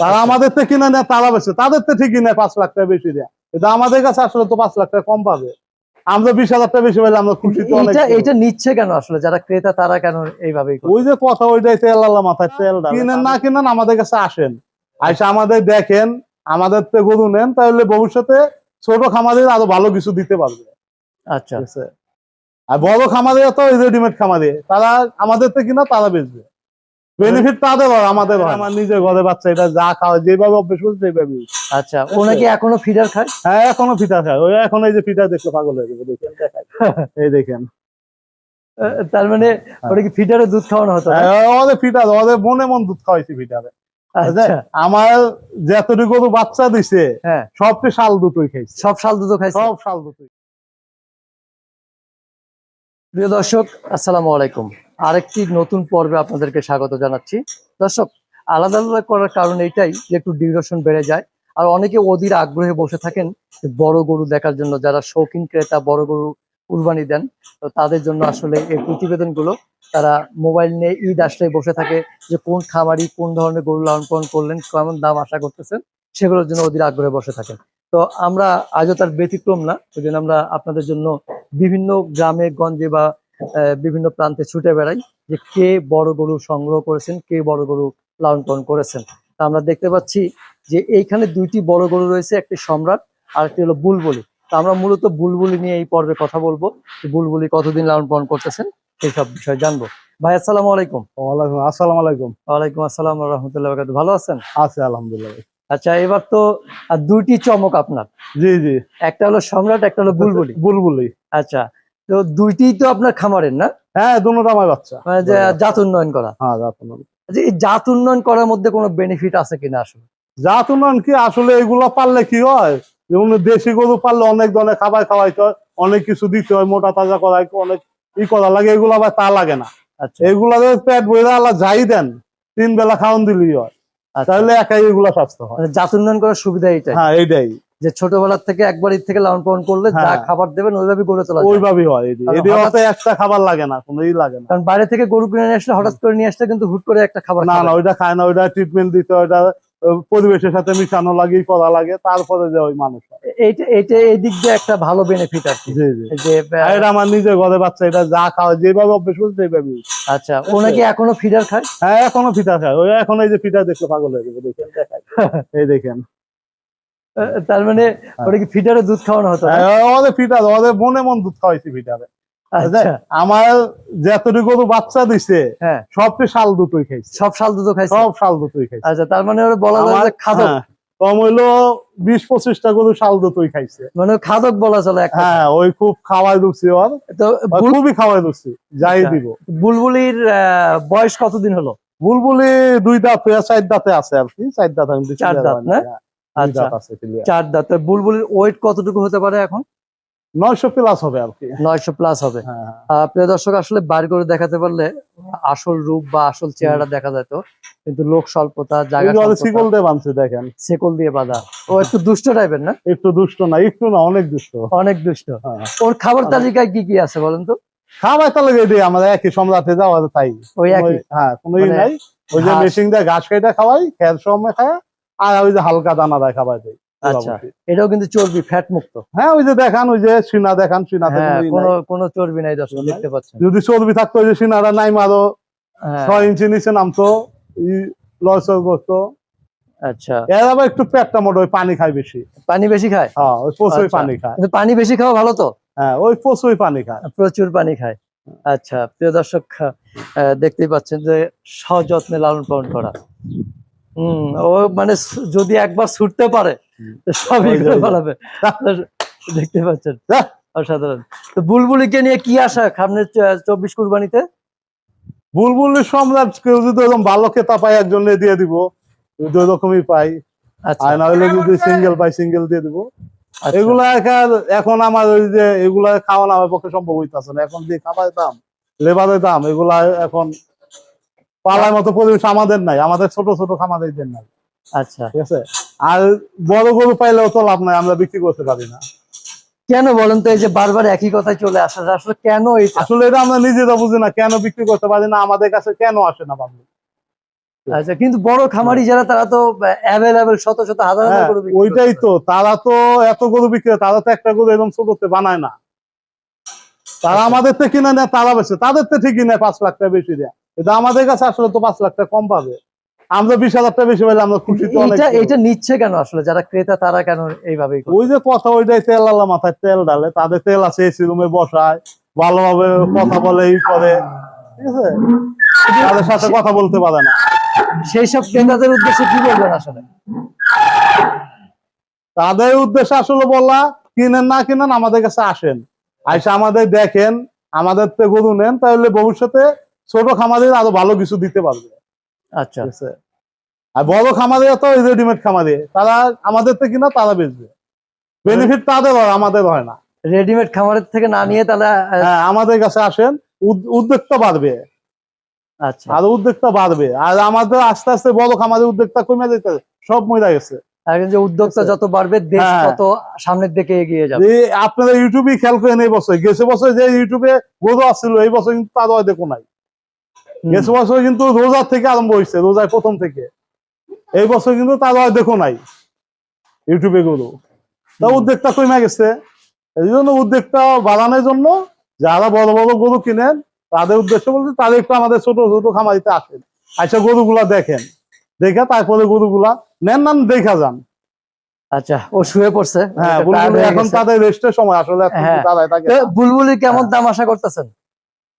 তারা আমাদের থেকে কিনে নেয় তারা বেশি। তাদের তো ঠিকই নেয় পাঁচ লাখ টাকা বেশি দেয়। কিন্তু আমাদের কাছে আসলে তো পাঁচ লাখ টাকা কম পাবে। আমরা বিশ হাজার টাকা বেশি পেলে আমরা খুশি তো এটা নিচ্ছে কেন আসলে? যারা ক্রেতা তারা কেন এইভাবে ওই যে কথা ওইটাই তেল আল্লাহ মাথায় তেল কিনেন না কিনেন আমাদের কাছে আসেন। আইসা আমাদের দেখেন আমাদের তো গরু নেন তাহলে ভবিষ্যতে ছোট খামারে আরও ভালো কিছু দিতে পারবে। আচ্ছা। আর বড় খামারে তো রেডিমেড খামারে। তারা আমাদের থেকে কিনা তারা বেচবে। বেনিফিট তাদের হয় আমাদের হয় আমার নিজের ঘরে বাচ্চা এটা যা খাওয়া যেভাবে অভ্যেস করছে সেইভাবে। আচ্ছা ও নাকি এখনও ফিডার খায়? হ্যাঁ এখনও ফিটা খায়। ওই এখন এই যে ফিটা দেখলে পাগল হয়ে যাবে দেখেন এই দেখেন। তার মানে ওটা কি ফিডারে দুধ খাওয়ানো হতো হ্যাঁ, ওদের ফিটা ওদের মনে মন দুধ খাওয়াইছি ফিটারে আচ্ছা। আমার যতটুকু গরু বাচ্চা দিছে হ্যাঁ। সবটি শাল দুটোই খাইছে। সব শাল দুটো খাইছে? সব শাল দুটোই। প্রিয় দর্শক আসসালামু আলাইকুম। আরেকটি নতুন পর্বে আপনাদেরকে স্বাগত জানাচ্ছি। দর্শক আলাদা আলাদা করার কারণ এটাই যে একটু ডিউরেশন বেড়ে যায়। আর অনেকে অধীর আগ্রহে বসে থাকেন বড় গরু দেখার জন্য। যারা শৌখিন ক্রেতা, বড় গরু কুরবানি দেন, তো তাদের জন্য আসলে এই প্রতিবেদনগুলো তারা মোবাইল নিয়ে ঈদ আসলে বসে থাকে যে কোন খামারি, কোন ধরনের গরু লালন পালন করলেন, কেমন দাম আশা করতেছেন, সেগুলোর জন্য অধীর আগ্রহে বসে থাকেন তো আমরা আজও তার ব্যতিক্রম না, ওই জন্য আমরা আপনাদের জন্য বিভিন্ন গ্রামে, গঞ্জে বা বিভিন্ন প্রান্তে ছুটে বেড়াই যে কে বড় গরু সংগ্রহ করেছেন কে বড় গরু লালন পালন করেছেন। তা আমরা দেখতে পাচ্ছি যে এইখানে দুইটি বড় গরু রয়েছে একটি সম্রাট আর একটি হলো বুলবুলি। তা আমরা মূলত বুলবুলি নিয়ে এই পর্বে কথা বলব বুলবুলি কতদিন লালন পালন করতেছেন সেই সব বিষয় জানব। ভাই আসসালামু আলাইকুম। ওয়ালাইকুম আসসালামু আলাইকুম। ওয়ালাইকুম আসসালাম রহমতুল্লাহ ভালো আছেন? আছে আলহামদুলিল্লাহ। আচ্ছা এবার তো দুইটি চমক আপনার। জি জি। একটা হলো সম্রাট একটা হলো বুলবুলি। বুলবুলি। আচ্ছা তো দুইটি তো আপনার খামারের না? হ্যাঁ দুটো আমার বাচ্চা। মানে জাত উন্নয়ন করা। হ্যাঁ জাত উন্নয়ন। আচ্ছা, এই জাত উন্নয়ন করার মধ্যে কোনো বেনিফিট আছে কিনা আসলে? জাত উন্নয়ন কি? আসলে এগুলো পারলে কি হয়? যেমন দেশি গরু পারলে অনেক ধরনের খাবার খাওয়াইতে হয় অনেক কিছু দিতে হয় মোটা তাজা করাই অনেক ই করা লাগে এগুলো আবার তা লাগে না। আচ্ছা। এগুলা পেট বইরা আল্লাহ যাই দেন তিন বেলা খাওয়ান দিলেই হয়। আচ্ছা। তাহলে একাই এগুলা স্বাস্থ্য হয়। মানে জাত উন্নয়ন করার সুবিধা এইটাই। হ্যাঁ এইটাই। যে ছোটবেলার থেকে একবার ঈদ থেকে লালন পালন করলে যা হ্যাঁ। খাবার দেবেন ওইভাবে গড়ে তোলা যায়। ওইভাবেই হয় একটা খাবার লাগে না কোনো লাগে না। কারণ বাইরে থেকে গরু কিনে নিয়ে আসলে হঠাৎ করে নিয়ে আসলে কিন্তু হুট করে একটা খাবার না। না ওইটা খায় না ওইটা ট্রিটমেন্ট দিতে ওইটা পরিবেশের সাথে মিশানো লাগে করা লাগে তারপরে যে ওই মানুষ এইটা এই দিক দিয়ে একটা ভালো বেনিফিট যে এটা আমার নিজের ঘরে বাচ্চা এটা যা খাওয়া যেভাবে অভ্যেস করছে সেইভাবেই। আচ্ছা ও নাকি এখনও ফিডার খায়? হ্যাঁ এখনও ফিটা খায়। ওই এখন এই যে ফিটা দেখলে পাগল হয়ে যাবে দেখেন। এই দেখেন। তার মানে ওটা কি ফিডারে দুধ খাওয়ানো হতো না? হ্যাঁ, ওদের ফিটা ওদের মনে মন দুধ খাওয়াইছি ফিটারে আচ্ছা। আমার যতটুকু বাচ্চা দিছে হ্যাঁ। সবটি শাল দুটোই খাইছে। সব শাল দুধও খাইছে? সব শাল দুটোই খাইছে। আচ্ছা তার মানে ওরা বলা যায় যে খাদক। হ্যাঁ, কম হইল বিশ পঁচিশটা গরু শাল দুটোই খাইছে। মানে খাদক বলা চলে হ্যাঁ ওই খুব খাওয়াই দিচ্ছি ওর। তো খুবই খাওয়াই দিচ্ছি যাই আচ্ছা। দিব। বুলবুলির বয়স কতদিন হলো? বুলবুলি দুই দাঁত চার দাঁতে আছে আর কি চার দাঁত চার দাঁত না? আচ্ছা। চার দাঁত। বুলবুলির ওয়েট কতটুকু হতে পারে এখন? নয়শো প্লাস হবে আর কি। নয়শো প্লাস হবে। হ্যাঁ হ্যাঁ। প্রিয় দর্শক আসলে বার করে দেখাতে পারলে আসল রূপ বা আসল চেহারা দেখা যেত। কিন্তু লোক স্বল্পতা জায়গা শিকল দিয়ে বানছে দেখেন। শেকল দিয়ে বাঁধা। ও একটু দুষ্ট টাইপের না? একটু দুষ্ট না একটু না অনেক দুষ্ট। অনেক দুষ্ট। হ্যাঁ। ওর খাবার তালিকায় কি কি আছে বলেন তো? খাবার তাহলে এটি আমাদের একই সম্রাটে যাওয়া তাই। ওই একই। হ্যাঁ কোনো মানে নাই। ওই যে। মেশিন দিয়ে ঘাস কেটে খাওয়াই খের সময় খায় আর ওই যে হালকা দানা দেয় খাবার। দেয় আচ্ছা এটাও কিন্তু চর্বি ফ্যাট মুক্ত। হ্যাঁ ওই যে দেখান ওই যে সিনা দেখান সিনাতে হ্যাঁ কোনো কোনো চর্বি নাই দর্শক দেখতে পাচ্ছেন। যদি চর্বি থাকতো ওই যে সিনারা নাই মারো। হ্যাঁ, ছয় ইঞ্চি নিচে নামতো ই লয়সর করতো আচ্ছা। এর আবার একটু পেটটা মোটা ওই পানি খায় বেশি। পানি বেশি খায়? হ্যাঁ ওই প্রচুর আচ্ছা। পানি খায়। কিন্তু পানি বেশি খাওয়া ভালো তো? হ্যাঁ ওই প্রচুর পানি খায়। প্রচুর পানি খায়। আচ্ছা প্রিয় দর্শক দেখতেই পাচ্ছেন যে সযত্নে লালন পালন করা। হম। ও মানে যদি একবার ছুটতে পারে সবই করে ফেলাবে। দেখতে পাচ্ছেন। অসাধারণ। তো বুলবুলিকে নিয়ে কি আশা সামনে চব্বিশ কুরবানিতে? বুলবুলের সম্রাট কেউ যদি ওরকম ভালো খেতা পায় একজন দিয়ে দিব। যদি ওরকমই পাই। আচ্ছা। আর না হলে যদি সিঙ্গেল পাই সিঙ্গেল দিয়ে দিব। আচ্ছা। এগুলা এখন- এখন আমার ওই যে এগুলা খাওয়ানো আমার পক্ষে সম্ভব হইতাছে না। এখন যে খাবার দাম লেবারের দাম এগুলা এখন পালার মতো পরিবেশ আমাদের নাই আমাদের ছোট ছোট খামারদের নাই। আচ্ছা। ঠিক আছে? আর বড় গরু পাইলেও তো লাভ নাই আমরা বিক্রি করতে পারি না। কেন বলেন তো এই যে বারবার একই কথায় চলে আসা আসলে কেন আসলে এটা আমরা নিজেরা বুঝি না কেন বিক্রি করতে পারি না আমাদের কাছে কেন আসে না পাবলিক আচ্ছা কিন্তু বড় খামারি যারা তারা তো অ্যাভেলেবেল শত শত হাজার হাজার হ্যাঁ, গরু ওইটাই তো তারা তো এত গরু বিক্রি করে, তারা তো একটা গরু এরকম ছোটতে বানায় না। তারা আচ্ছা। আমাদের থেকে কিনে নেয় তারা বেশি। তাদের তো ঠিকই নেয় পাঁচ লাখ টাকা বেশি দেয়। কিন্তু আমাদের কাছে আসলে তো পাঁচ লাখ টাকা কম পাবে। আমরা বিশ হাজার টাকা বেশি পেলে আমরা খুশি এটা এটা নিচ্ছে কেন আসলে? যারা ক্রেতা তারা কেন এইভাবে ওই যে কথা ওইটাই তেল আলা মাথায় তেল ডালে তাদের তেল আছে এসি রুমে বসায় ভালোভাবে কথা বলে ই করে। ঠিক আছে? তাদের সাথে কথা বলতে পারে না। সেই সব ক্রেতাদের উদ্দেশ্যে কি বলবেন আসলে? তাদের উদ্দেশ্যে আসলে বলা কিনেন না কিনেন আমাদের কাছে আসেন। আইসা আমাদের দেখেন আমাদের থেকে গরু নেন তাহলে ভবিষ্যতে ছোট খামারিরা আরও ভালো কিছু দিতে পারবে। আচ্ছা। আর বড় খামারিরা তো রেডিমেড খামারি তারা আমাদের থেকে কিনা তারা বেচবে। বেনিফিট তাদের হয় আমাদের হয় না। রেডিমেড খামারের থেকে না নিয়ে তাহলে হ্যাঁ আমাদের কাছে আসেন উদ- উদ্যোগটা বাড়বে। আচ্ছা। আর উদ্যোগটা বাড়বে। আর আমাদের আস্তে আস্তে বড় খামারের উদ্যোগটা কমে যেতে সব মরে গেছে। যে উদ্যোক্তা যত বাড়বে দেশ হ্যাঁ। তত সামনের দিকে এগিয়ে যাবে। আপনারা ইউটিউবে খেয়াল করেন এই বছর। গেছে বছর যে ইউটিউবে গরু আসছিল এই বছর কিন্তু তার দেখো নাই। গেছে বছর কিন্তু রোজার থেকে আরম্ভ হয়েছে রোজার প্রথম থেকে। এই বছর কিন্তু তার দেখো নাই ইউটিউবে গরু। তা। উদ্যোগটা কমে গেছে? এই জন্য উদ্যোগটা বাড়ানোর জন্য যারা বড় বড় গরু কিনেন তাদের উদ্দেশ্য বলতে তাদের একটু আমাদের ছোট ছোট খামারিতে আসেন। আচ্ছা গরুগুলা দেখেন। দেখে তারপরে গরুগুলা নেন না দেখা যান। আচ্ছা ও শুয়ে পড়ছে। হ্যাঁ বুলবুল হয়ে এখন তাদের রেস্টের সময় আসলে হ্যাঁ। দাঁড়ায় থাকে তো কেমন দাম আশা করতেছেন?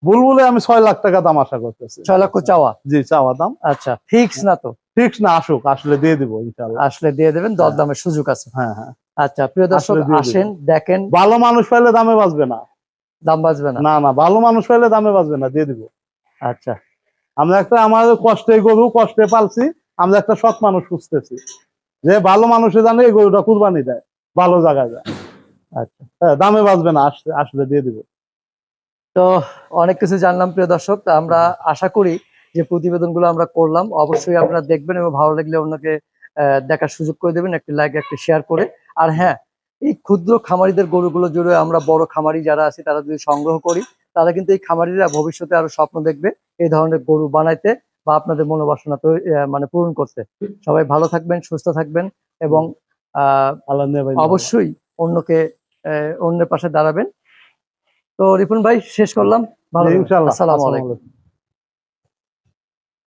বুলবুলে আমি ছয় লাখ টাকা দাম আশা করতেছি। ছয় লক্ষ চাওয়া? জি চাওয়া দাম। আচ্ছা ফিক্স না তো? ফিক্স না আসুক আসলে দিয়ে দিব আসলে দিয়ে দেবেন দর দামের সুযোগ আছে। হ্যাঁ হ্যাঁ। আচ্ছা প্রিয় দর্শক। আসেন দেখেন। ভালো মানুষ পাইলে দামে বাঁচবে না। দাম বাঁচবে না। না না ভালো মানুষ পাইলে দামে বাঁচবে না দিয়ে দিব। আচ্ছা। আমরা একটা আমার কষ্টে গরু কষ্টে পালছি। আমরা একটা সৎ মানুষ খুঁজতেছি। যে ভালো মানুষে জানে এই গরুটা কুরবানি দেয়, ভালো জায়গায় যায়। আচ্ছা। হ্যাঁ দামে বাঁচবে না, আসলে আসলে দিয়ে দিব। তো অনেক কিছু জানলাম, প্রিয় দর্শক। আমরা আশা করি যে প্রতিবেদনগুলো আমরা করলাম। অবশ্যই আপনারা দেখবেন এবং ভালো লাগলে অন্যকে দেখার সুযোগ করে দেবেন, একটি লাইক একটি শেয়ার করে। আর হ্যাঁ এই ক্ষুদ্র খামারিদের গরুগুলো জুড়ে আমরা বড় খামারি যারা আছে, তারা যদি সংগ্রহ করি, তারা কিন্তু এই খামারিরা ভবিষ্যতে আরও স্বপ্ন দেখবে, এই ধরনের গরু বানাইতে। বা আপনাদের মনোবাসনা তো মানে পূরণ করছে। সবাই ভালো থাকবেন সুস্থ থাকবেন এবং আহ আল্লাহ ভাই অবশ্যই অন্যকে অন্যের পাশে দাঁড়াবেন। তো রিপুন ভাই শেষ করলাম। ভালো আসসালামাইকুম ইনশাল্লাহ আসসালামু আলাইকুম।